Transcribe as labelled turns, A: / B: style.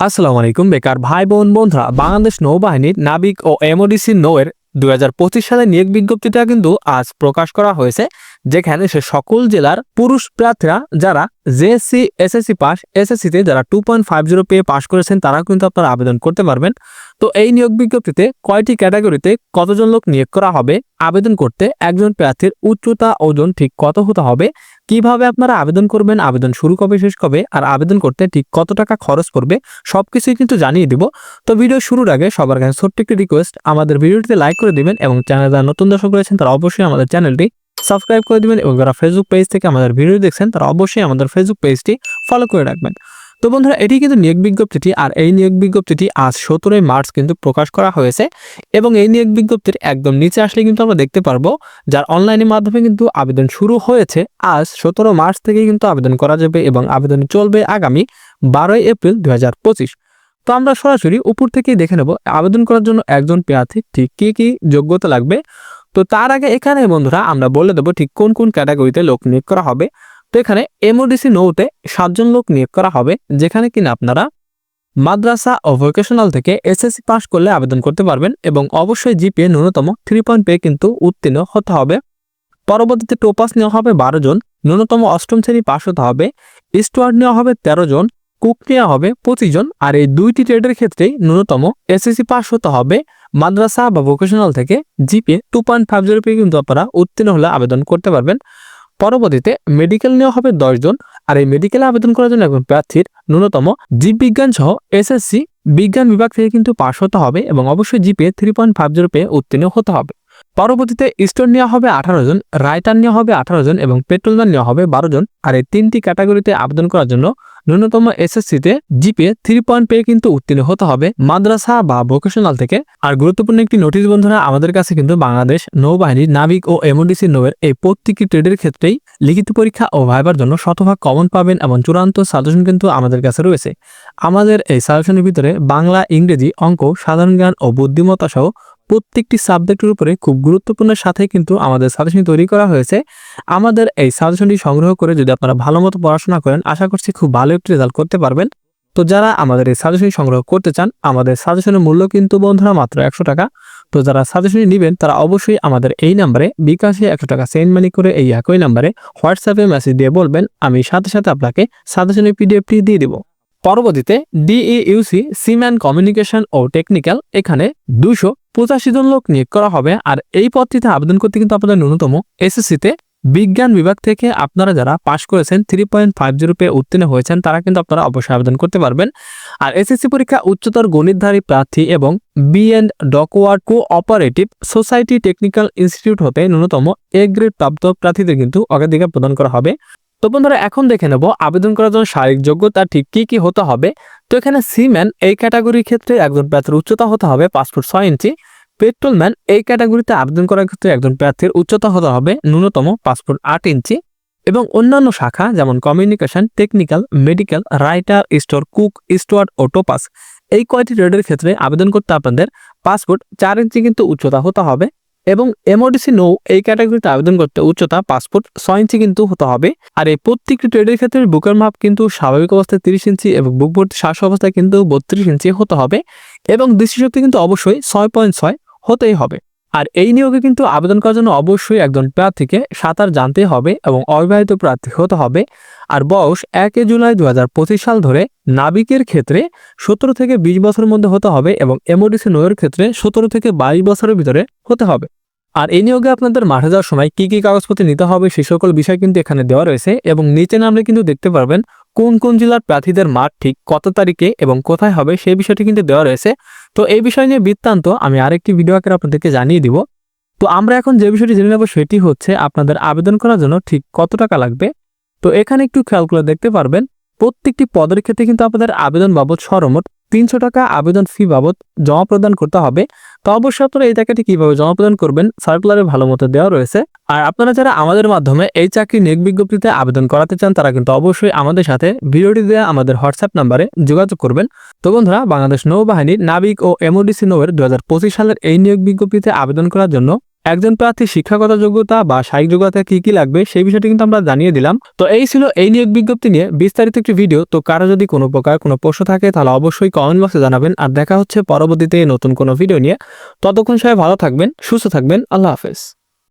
A: আসসালামু আলাইকুম, বেকার ভাই বোন বন্ধুরা। বাংলাদেশ নৌবাহিনীর নাবিক ও এমওডিসি নৌয়ের দুই সালের নিয়োগ বিজ্ঞপ্তিটা কিন্তু আজ প্রকাশ করা হয়েছে, যেখানে সে সকল জেলার পুরুষ প্রার্থীরা, যারা জেএসসি এসএসসি পাস এসএসসিতে যারা টু পয়েন্ট ফাইভ জিরো পেয়ে পাস করেছেন, তারাও কিন্তু আপনারা আবেদন করতে পারবেন। তো এই নিয়োগ বিজ্ঞপ্তিতে কয়টি ক্যাটাগরিতে কতজন লোক নিয়োগ করা হবে, আবেদন করতে, একজন প্রার্থীর উচ্চতা, ওজন ঠিক কত হতে হবে, কীভাবে আপনারা আবেদন করবেন, আবেদন শুরু কবে, শেষ কবে, আর আবেদন করতে ঠিক কত টাকা খরচ পড়বে, সবকিছুই কিন্তু জানিয়ে দিব। তো ভিডিও শুরুর আগে সবার কাছে ছোট্ট একটি রিকোয়েস্ট আমাদের ভিডিওটিতে লাইক করে দিবেন এবং চ্যানেল যারা নতুন দর্শক রয়েছেন, তারা অবশ্যই আমাদের চ্যানেলটি সাবস্ক্রাইব করে দিবেন এবং যারা ফেসবুক পেজ থেকে আমাদের ভিডিও দেখছেন, তারা অবশ্যই আমাদের ফেসবুক পেজটি ফলো করে রাখবেন। তো বন্ধুরা, এটি কিন্তু নিয়োগ বিজ্ঞপ্তিটি, আর এই নিয়োগ বিজ্ঞপ্তিটি আজ সতেরোই মার্চ কিন্তু প্রকাশ করা হয়েছে এবং এই নিয়োগ বিজ্ঞপ্তির একদম নিচে আসলে কিন্তু আমরা দেখতে পারব, যার অনলাইনের মাধ্যমে কিন্তু আবেদন শুরু হয়েছে। আজ সতেরো মার্চ থেকে কিন্তু আবেদন করা যাবে এবং আবেদন চলবে আগামী বারোই এপ্রিল দুই হাজার পঁচিশ। তো আমরা সরাসরি উপর থেকেই দেখে নেব, আবেদন করার জন্য একজন প্রার্থী ঠিক কী কী যোগ্যতা লাগবে। তো তার আগে এখানে বন্ধুরা আমরা বলে দেবো ঠিক কোন কোন ক্যাটাগরিতে লোক নিয়োগ করা হবে। তো এখানে এমওডিসি নৌতে সাতজন লোক নিয়োগ করা হবে, যেখানে কিনা আপনারা মাদ্রাসা ও ভোকেশনাল থেকে এসএসসি পাস করলে আবেদন করতে পারবেন এবং অবশ্যই জিপিএ ন্যূনতম থ্রি পয়েন্ট পেয়ে কিন্তু উত্তীর্ণ হতে হবে। পরবর্তীতে টোপাস নেওয়া হবে বারো জন, ন্যূনতম অষ্টম শ্রেণি পাস হতে হবে স্টুয়ার্ড নেওয়া হবে তেরো জন কুক নেওয়া হবে পঁচিশ জন, আর এই দুইটি ট্রেডের ক্ষেত্রেই ন্যূনতম এসএসসি পাস হতে হবে। মাদ্রাসা বা ভোকেশনাল থেকে GPA two point five zero পেয়ে কিন্তু আপনারা উত্তীর্ণ হলে আবেদন করতে পারবেন। পরবর্তীতে মেডিকেল নেওয়া হবে জন। আর এই মেডিকেলে আবেদন করার জন্য একজন প্রার্থীর ন্যূনতম জীববিজ্ঞান সহ এসএসসি বিজ্ঞান বিভাগ থেকে কিন্তু পাশ হতে হবে এবং অবশ্যই GPA three point five zero পেয়ে উত্তীর্ণ হতে হবে। পরবর্তীতে স্টোর নেওয়া হবে আঠারো জন, রাইটার নেওয়া হবে আঠারো জন এবং পেট্রোলম্যান নেওয়া হবে বারো জন। আর এই তিনটি ক্যাটাগরিতে আবেদন করার জন্য ন্যূনতম এসএসসিতে জিপিএ থ্রি পয়েন্ট পেয়ে কিন্তু উত্তীর্ণ হতে হবে। মাদ্রাসা বা ভোকেশনাল থেকে। আর গুরুত্বপূর্ণ একটি নোটিশ বন্ধুরা, আমাদের কাছে কিন্তু বাংলাদেশ নৌবাহিনীর নাবিক ও এমওডিসি নৌয়ের এই প্রত্যেকটি ট্রেডের ক্ষেত্রেই লিখিত পরীক্ষা ও ভাইবার জন্য শতভাগ কমন পাবেন এবং চূড়ান্ত সাজেশন কিন্তু আমাদের কাছে রয়েছে। আমাদের এই সাজেশনের ভিতরে বাংলা, ইংরেজি, অঙ্ক, সাধারণ জ্ঞান ও বুদ্ধিমত্তা সহ প্রত্যেকটি সাবজেক্টের উপরে খুব গুরুত্বপূর্ণের সাথে কিন্তু আমাদের সাজেশন তৈরি করা হয়েছে। আমাদের এই সাজেশনটি সংগ্রহ করে যদি আপনারা ভালো মতো পড়াশোনা করেন, আশা করছি খুব ভালো একটি রেজাল্ট করতে পারবেন। তো যারা আমাদের এই সাজেশন সংগ্রহ করতে চান, আমাদের সাজেশনের মূল্য কিন্তু বন্ধুরা মাত্র একশো টাকা। তো যারা সাজেশনটি নেবেন, তারা অবশ্যই আমাদের এই নাম্বারে বিকাশে একশো টাকা সেন্ড মানি করে এই একই নাম্বারে হোয়াটসঅ্যাপে মেসেজ দিয়ে বলবেন, আমি সাথে সাথে আপনাকে সাজেশনের পিডিএফটি দিয়ে দিব। পরবর্তীতে ডিইউসি সিম্যান কমিউনিকেশন ও টেকনিক্যাল এখানে দুশো পঁচাশি জন লোক নিয়োগ করা হবে। আর এই পদটিতে আবেদন করতে কিন্তু আপনাদের ন্যূনতম এসএসসিতে বিজ্ঞান বিভাগ থেকে আপনারা যারা পাশ করেছেন থ্রি পয়েন্ট ফাইভ জিরো পে উত্তীর্ণ হয়েছেন, তারা কিন্তু আপনারা অবশ্যই আবেদন করতে পারবেন। আর এসএসসি পরীক্ষা উচ্চতর গণিতধারী প্রার্থী এবং B N dockyard co-operative society technical institute হতে ন্যূনতম এ গ্রেড প্রাপ্ত প্রার্থীদের কিন্তু অগ্রাধিকার প্রদান করা হবে। তো বন্ধুরা, এখন দেখে নেব আবেদন করার জন্য শারীরিক যোগ্যতা ঠিক কি কি হতে হবে। তো এখানে সিম্যান এই ক্যাটাগরির ক্ষেত্রে একজন প্রার্থীর উচ্চতা হতে হবে পাসপোর্ট ছয় ইঞ্চি। পেট্রোলম্যান এই ক্যাটাগরিতে আবেদন করার ক্ষেত্রে একজন প্রার্থীর উচ্চতা হতে হবে ন্যূনতম পাসপোর্ট আট ইঞ্চি। এবং অন্যান্য শাখা যেমন communication technical medical writer store cook steward ও টোপাস এই কয়টি ট্রেডের ক্ষেত্রে আবেদন করতে আপনাদের পাসপোর্ট চার ইঞ্চি কিন্তু উচ্চতা হতে হবে। এবং এমওডিসি নৌ এই ক্যাটাগরিতে আবেদন করতে উচ্চতা পাসপোর্ট ছয় ইঞ্চি কিন্তু হতে হবে। আর এই প্রত্যেকটি ট্রেডের ক্ষেত্রে বুকের মাপ কিন্তু স্বাভাবিক অবস্থায় তিরিশ ইঞ্চি এবং বুক ভর্তি শ্বাস অবস্থায় কিন্তু বত্রিশ ইঞ্চি হতে হবে। এবং দৃষ্টিশক্তি কিন্তু অবশ্যই ছয় পয়েন্ট ছয় হতেই হবে। আর এই নিয়োগে কিন্তু আবেদন করার জন্য অবশ্যই একজন প্রার্থীকে সাঁতার জানতে হবে এবং অবিবাহিত প্রার্থী হতে হবে। আর বয়স একে জুলাই দু হাজার পঁচিশ সাল ধরে নাবিকের ক্ষেত্রে সতেরো থেকে বিশ বছরের মধ্যে হতে হবে এবং এমওডিসি নয়ের ক্ষেত্রে সতেরো থেকে বাইশ বছরের ভিতরে হতে হবে। আর এই নিয়োগে আপনাদের মাঠে যাওয়ার সময় কি কি কাগজপত্র নিতে হবে সে সকল বিষয় কিন্তু এখানে দেওয়া রয়েছে এবং নিচে নামলে কিন্তু দেখতে পারবেন কোন কোন জেলার প্রার্থীদের মাঠ ঠিক কত তারিখে এবং কোথায় হবে সেই বিষয়টি কিন্তু দেওয়া রয়েছে। তো এই বিষয় নিয়ে বৃত্তান্ত আমি আরেকটি ভিডিও আকারে আপনাদেরকে জানিয়ে দিব। তো আমরা এখন যে বিষয়টি জেনে নেব সেটি হচ্ছে আপনাদের আবেদন করার জন্য ঠিক কত টাকা লাগবে। তো এখানে একটু খেয়াল করে দেখতে পারবেন, প্রত্যেকটি পদের ক্ষেত্রে কিন্তু আপনাদের আবেদন বাবদ সরমোট তিনশো টাকা আবেদন ফি বাবদ জমা প্রদান করতে হবে। তো অবশ্যই আপনারা এই টাকাটি কীভাবে জমা প্রদান করবেন সার্কুলারে ভালো মতো দেওয়া রয়েছে। আর আপনারা যারা আমাদের মাধ্যমে এই চাকরি নিয়োগ বিজ্ঞপ্তিতে আবেদন করাতে চান, তারা কিন্তু অবশ্যই আমাদের সাথে ভিডিওটি দেওয়া আমাদের হোয়াটসঅ্যাপ নাম্বারে যোগাযোগ করবেন। তো বন্ধুরা, বাংলাদেশ নৌবাহিনীর নাবিক ও এমওডিসি নৌয়ের দু সালের এই নিয়োগ বিজ্ঞপ্তিতে আবেদন করার জন্য একজন প্রার্থী শিক্ষাগত যোগ্যতা বা শারীরিক যোগ্যতা কি কি লাগবে সেই বিষয়টি কিন্তু আমরা জানিয়ে দিলাম। তো এই ছিল এই নিয়োগ বিজ্ঞপ্তি নিয়ে বিস্তারিত একটি ভিডিও। তো কারও যদি কোনো প্রকার কোনো প্রশ্ন থাকে তাহলে অবশ্যই কমেন্ট বক্সে জানাবেন। আর দেখা হচ্ছে পরবর্তীতে নতুন কোনো ভিডিও নিয়ে। ততক্ষণ সবাই ভালো থাকবেন, সুস্থ থাকবেন। আল্লাহ হাফেজ।